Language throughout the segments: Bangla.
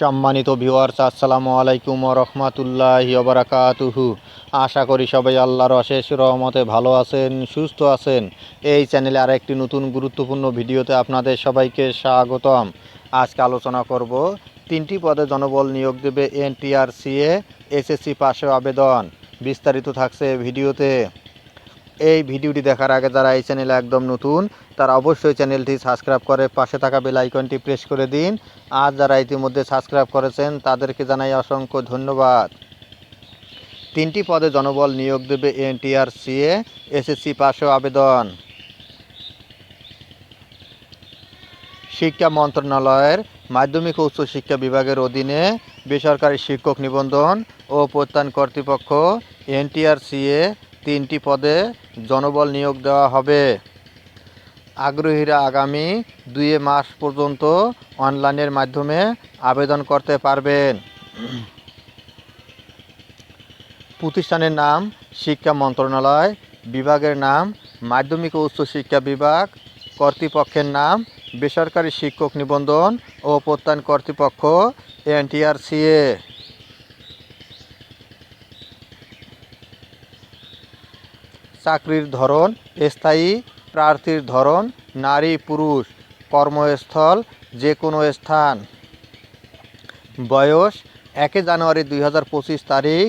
সম্মানিত ভিউয়ার্স আসসালামু আলাইকুম রহমাতুল্লাহ বারাকাতুহু। আশা করি সবাই আল্লাহর অশেষ রহমতে ভালো আছেন, সুস্থ আছেন। এই চ্যানেলে আর একটি নতুন গুরুত্বপূর্ণ ভিডিওতে আপনাদের সবাইকে স্বাগতম। আজকে আলোচনা করব, তিনটি পদে জনবল নিয়োগ দেবে এনটিআরসিএ এসএসসি পাশে আবেদন। বিস্তারিত থাকছে ভিডিওতে। এই ভিডিওটি দেখার আগে যারা এই চ্যানেলে একদম নতুন, তারা অবশ্যই চ্যানেলটি সাবস্ক্রাইব করে পাশে থাকা বেল আইকনটি প্রেস করে দিন। আর যারা ইতিমধ্যে সাবস্ক্রাইব করেছেন, তাদেরকে জানাই অসংখ্য ধন্যবাদ। তিনটি পদে জনবল নিয়োগ দেবে এনটিআরসিএ, এসএসসি পাশে আবেদন। শিক্ষা মন্ত্রণালয়ের মাধ্যমিক ও উচ্চশিক্ষা বিভাগের অধীনে বেসরকারি শিক্ষক নিবন্ধন ও প্রত্যান কর্তৃপক্ষ এনটিআরসিএ তিনটি পদে জনবল নিয়োগ দেওয়া হবে। আগ্রহীরা আগামী দুই মাস পর্যন্ত অনলাইনের মাধ্যমে আবেদন করতে পারবেন। প্রতিষ্ঠানের নাম শিক্ষা মন্ত্রণালয়, বিভাগের নাম মাধ্যমিক ও উচ্চশিক্ষা বিভাগ, কর্তৃপক্ষের নাম বেসরকারি শিক্ষক নিবন্ধন ও প্রত্যান কর্তৃপক্ষ, এনটিআরসিএ। চাকরির ধরন, স্থায়ী প্রার্থীর ধরন, নারী, পুরুষ, কর্মস্থল যে কোনো স্থান। বয়স, একে জানুয়ারি দুই হাজার পঁচিশ তারিখ,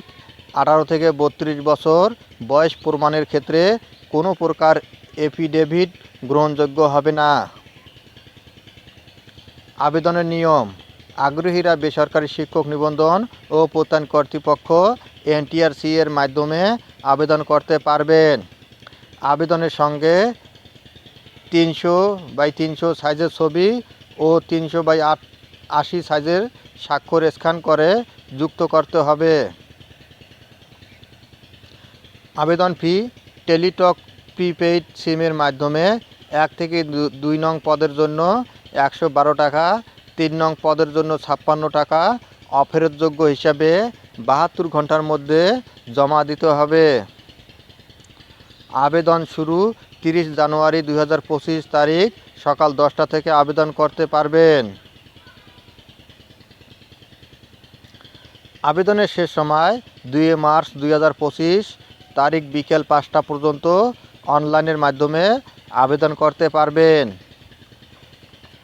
আঠারো থেকে বত্রিশ বছর, বয়স প্রমাণের ক্ষেত্রে কোনো প্রকার এফিডেভিট গ্রহণযোগ্য হবে না। আবেদনের নিয়ম, আগ্রহীরা বেসরকারি শিক্ষক নিবন্ধন ও প্রত্যান কর্তৃপক্ষ এনটিআরসি এর মাধ্যমে আবেদন করতে পারবেন। আবেদনের সঙ্গে তিনশো বাই তিনশো সাইজের ছবি ও তিনশো বাই আট, আশি সাইজের স্বাক্ষর স্ক্যান করে যুক্ত করতে হবে। আবেদন ফি টেলিটক প্রিপেইড সিমের মাধ্যমে এক থেকে দুই নং পদের জন্য একশো বারো টাকা, তিন নং পদের জন্য ছাপ্পান্ন টাকা অফেরতযোগ্য হিসাবে বাহাত্তর ঘণ্টার মধ্যে জমা দিতে হবে। আবেদন শুরু তিরিশ জানুয়ারি দুই হাজার পঁচিশ তারিখ, সকাল দশটা থেকে আবেদন করতে পারবেন। আবেদনের শেষ সময় দুই মার্চ দুই হাজার পঁচিশ তারিখ বিকেল পাঁচটা পর্যন্ত অনলাইনের মাধ্যমে আবেদন করতে পারবেন।